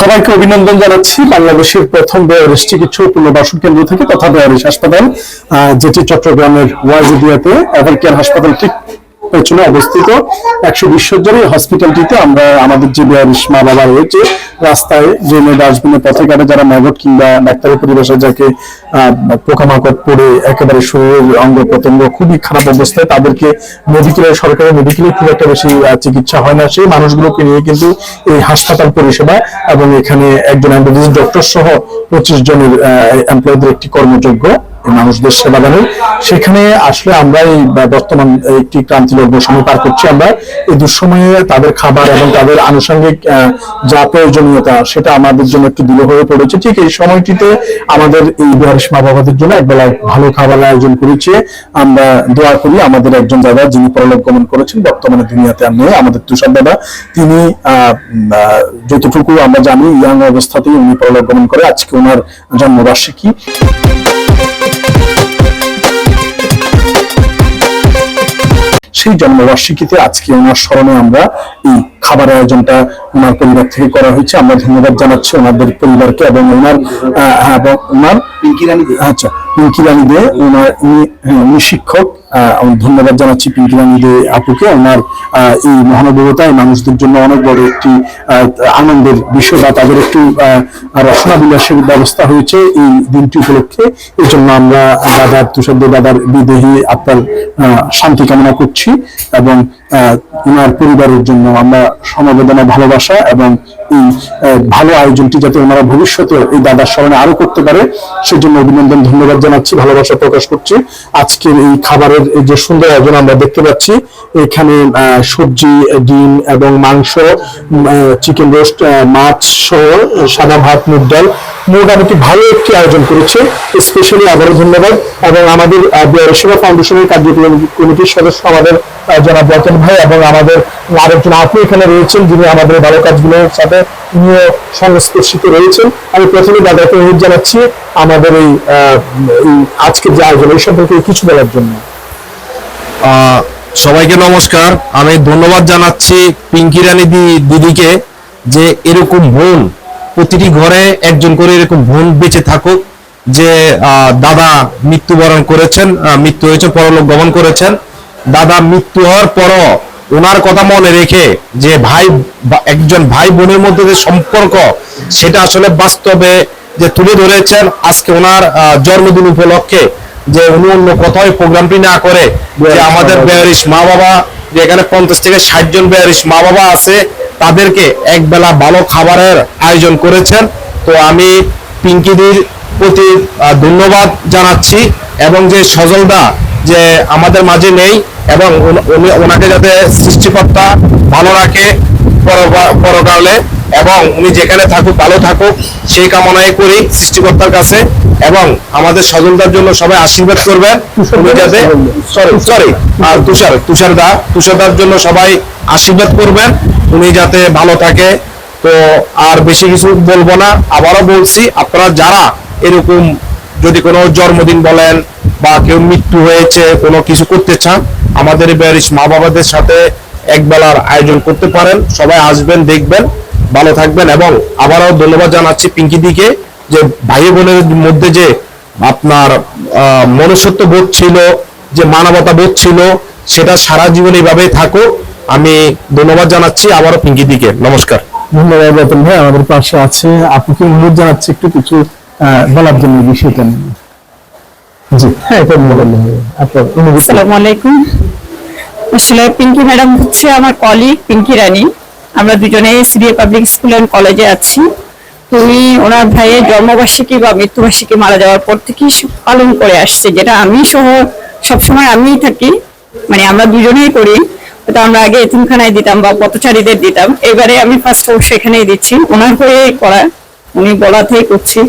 সবাইকে অভিনন্দন জানাচ্ছি। বাংলাদেশের প্রথম বেয়ারিশ চিকিৎসা ও পুনর্বাসন কেন্দ্র থেকে তথা বেয়ারিশ হাসপাতাল যেটি চট্টগ্রামের ওয়াজিদিয়াতে এভার কেয়ার হাসপাতাল ঠিক পেছনে অবস্থিত একশো বিশ শয্যার হসপিটালটিতে আমরা আমাদের যে বেয়ারিশ মা বাবা রয়েছে, রাস্তায় ড্রেনে, ডাস্টবিনে, পথে ঘাটে যারা ম্যাগট কিংবা ডাক্তারের পরিবেশে যাকে পোকামাকড় পড়ে একেবারে শরীরের অঙ্গ প্রত্যঙ্গ খুবই খারাপ অবস্থায় তাদেরকে মেডিকেলে সরকারি মেডিকেলে খুব একটা বেশি চিকিৎসা হয় না। সেই মানুষগুলোকে নিয়ে কিন্তু এই হাসপাতাল পরিষেবা এবং এখানে একজন এমবিবিএস ডক্টর সহ পঁচিশ জনের এমপ্লয়ীদের একটি কর্মযোগ্য মানুষদের সেবা দানে সেখানে আসলে আমরা এই বর্তমান একটি ক্রান্তি লগ্ন সময় পার করছি আমরা। এই দুঃসময়ে তাদের খাবার এবং তাদের আনুষঙ্গিক যা প্রয়োজনীয়তা, সেটা আমাদের জন্য একটু দূর হয়ে পড়েছে। ঠিক এই সময়টিতে আমাদের এই বিহারিস মা বাবাদের জন্য একবেলা ভালো খাবার আয়োজন করেছে। আমরা দোয়া করি আমাদের একজন দাদা যিনি পরলোক গমন করেছেন, বর্তমানে দুনিয়াতে আর নেই। আমাদের তুষার দাদা, তিনি যতটুকু আমরা জানি, ইয়াং অবস্থাতেই উনি পরলোক গমন করে। আজকে ওনার জন্মবার্ষিকী। সেই জন্মবার্ষিকীতে আজকে ওনার স্মরণে আমরা এই খাবার আয়োজনটা ওনার পরিবার থেকে করা হয়েছে। আমরা ধন্যবাদ জানাচ্ছি ওনাদের পরিবারকে এবং ওনার হ্যাঁ, এবং ওনার পিঙ্কি রানী আচ্ছা পিঙ্কি রানী দে ওনার উনি হ্যাঁ, শিক্ষক ধন্যবাদ জানাচ্ছি পিঙ্কি রানী দে আপুকে। ওনার এই মহানবতায় মানুষদের জন্য অনেক বড় একটি আহ, আনন্দের বিষয় বা তাদের একটু আহ, রসনা বিলাসের ব্যবস্থা হয়েছে এই দিনটি উপলক্ষে। এই জন্য আমরা দাদার তুষারদের দাদার বিদেহী আপনার শান্তি কামনা করছি এবং ওনার পরিবারের জন্য আমরা সমবেদনা, ভালোবাসা এবং এই ভালো আয়োজনটি যাতে ওনারা ভবিষ্যতে এই দাদার স্মরণে আরও করতে পারে, সেজন্য অভিনন্দন, ধন্যবাদ জানাচ্ছি, ভালোবাসা প্রকাশ করছি। আজকের এই খাবারের যে সুন্দর আয়োজন আমরা দেখতে পাচ্ছি, এখানে সবজি, ডিম এবং মাংস চিকেন রোস্ট মাছ সহ সাদা ভাত, মুগ ডাল মোটামুটি ভালো একটি আয়োজন করেছে। স্পেশালি আবারও ধন্যবাদ। এবং আমাদের সেবা ফাউন্ডেশনের কার্যক্রম কমিটির সদস্য আমাদের জনাব রতন ভাই এবং আমাদের আরেকজন আপনি এখানে রয়েছেন যিনি আমাদের ভালো কাজগুলোর সাথে নিয়ে সংস্পর্শিত রয়েছেন। আমি প্রথমে দাদাকে অনুরোধ জানাচ্ছি আমাদের এই আজকের যে আয়োজন, এই সম্পর্কে কিছু বলার জন্য। সবাইকে নমস্কার। আমি ধন্যবাদ জানাচ্ছি পিঙ্কি রানী দিদিকে যে এরকম বোন প্রতিটি ঘরে একজন করে এরকম বোন বেঁচে থাকুক যে দাদা মৃত্যুবরণ করেছেন মৃত্যু হয়েছে পরলোক গমন করেছেন। দাদা মৃত্যু হওয়ার পরও ওনার কথা মনে রেখে যে ভাই একজন ভাই বোনের মধ্যে যে সম্পর্ক সেটা আসলে বাস্তবে যে তুলে ধরেছেন। আজকে ওনার আহ, জন্মদিন উপলক্ষে যে উনি অন্য কোথাও প্রোগ্রামটি না করে যে আমাদের বেয়ারিশ মা বাবা যে এখানে পঞ্চাশ থেকে ষাট জন বেয়ারিশ মা বাবা আছে তাদেরকে একবেলা ভালো খাবারের আয়োজন করেছেন। তো আমি পিঙ্কিদির প্রতি ধন্যবাদ জানাচ্ছি এবং যে সজলদা যে আমাদের মাঝে নেই এবং ওনাকে যাতে সৃষ্টিকর্তা ভালো রাখে পরকালে এবং উনি যেখানে থাকুক ভালো থাকুক সেই কামনাই করি সৃষ্টিকর্তার কাছে। এবং আমাদের সজলদার জন্য সবাই আশীর্বাদ করবেন যাতে সরি সরি আর তুষার তুষার দা। তুষারদার জন্য সবাই আশীর্বাদ করবেন। উনি যাতে ভালো থাকে। তো আর বেশি কিছু বলব না আবারও বলছি আপনারা যারা এরকম যদি কোনো জন্মদিন বলেন বা কেউ মৃত্যু হয়েছে কোনো কিছু করতে চান আমাদের ব্যারিস মা বাবাদের সাথে এক বেলার আয়োজন করতে পারেন। সবাই আসবেন দেখবেন। ভালো থাকবেন এবং আবারও ধন্যবাদ জানাচ্ছি পিঙ্কি দিকে যে ভাই বোনের মধ্যে যে আপনার মনুষ্যত্ব বোধ ছিল যে মানবতা বোধ ছিল সেটা সারা জীবন এইভাবেই থাকুক। আমি ধন্যবাদ জানাচ্ছি আবারও পিঙ্কি দিকে। নমস্কার। ধন্যবাদ রতন ভাই আমাদের পাশে আছে। আপুকে অনুরোধ জানাচ্ছি একটু কিছু বলার জন্য বিষয়টা নিয়ে। জি হ্যাঁ এটা বললে হবে আপনার অনুভূতি আসসালামু আলাইকুম। আসলে পিঙ্কি ম্যাডাম হচ্ছে আমার কলিগ পিঙ্কি রানী। আমরা দুজনে সিরিয়া পাবলিক স্কুল অ্যান্ড কলেজে আছি। তো উনি ওনার ভাইয়ের জন্মবার্ষিকী বা মৃত্যুবার্ষিকী মারা যাওয়ার পর থেকেই পালন করে আসছে, যেটা আমি সহ সবসময় আমিই থাকি। মানে আমরা দুজনেই করি তো আমরা আগে এতিমখানায় দিতাম বা পথচারীদের দিতাম। এবারে আমি ফার্স্ট সেখানেই দিচ্ছি। ওনার হয়ে করা, উনি বলাতেই করছি।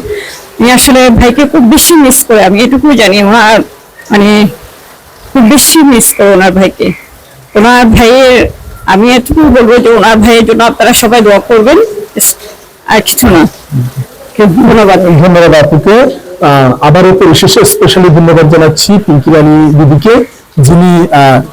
উনি আসলে ভাইকে খুব বেশি মিস করে, আমি এটুকু জানি, ওনার মানে খুব বেশি মিস করে ওনার ভাইকে। ওনার ভাইয়ের আমি এটুকু বলব যে ওনার ভাইয়ের জন্য আপনারা সবাই দোয়া করবেন। আর কিছু না। ধন্যবাদ। ধন্যবাদ আপনাকে আবারও পরিশেষে স্পেশালি ধন্যবাদ জানাচ্ছি পিঙ্কি রানী দিদিকে, যিনি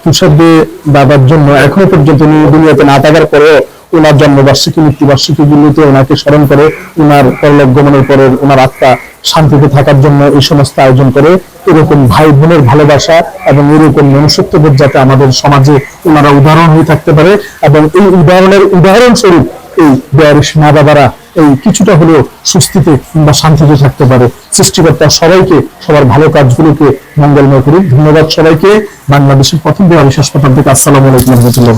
তুষার দে বাবার জন্য এখনও পর্যন্ত দুনিয়াতে না থাকার পরেও ওনার জন্মবার্ষিকী, মৃত্যুবার্ষিকী গুলিতে ওনাকে স্মরণ করে ওনার পরলোক গমনের পরে ওনার আত্মা শান্তিতে থাকার জন্য এই সমস্ত আয়োজন করে এরকম ভাই বোনের ভালোবাসা এবং এরকম মনুষ্যত্ববোধ যাতে আমাদের সমাজে ওনারা উদাহরণ হয়ে থাকতে পারে এবং এই উদাহরণের উদাহরণস্বরূপ এই বয়স মা বাবারা এই কিছুটা হলেও সুস্থিতে কিংবা শান্তিতে থাকতে পারে। সৃষ্টিকর্তা সবাইকে, সবার ভালো কাজগুলোকে মঙ্গলময় করুক। ধন্যবাদ সবাইকে। বাংলাদেশের প্রথম বিহার হাসপাতাল থেকে আসসালামু আলাইকুম রহমতুল্লাহ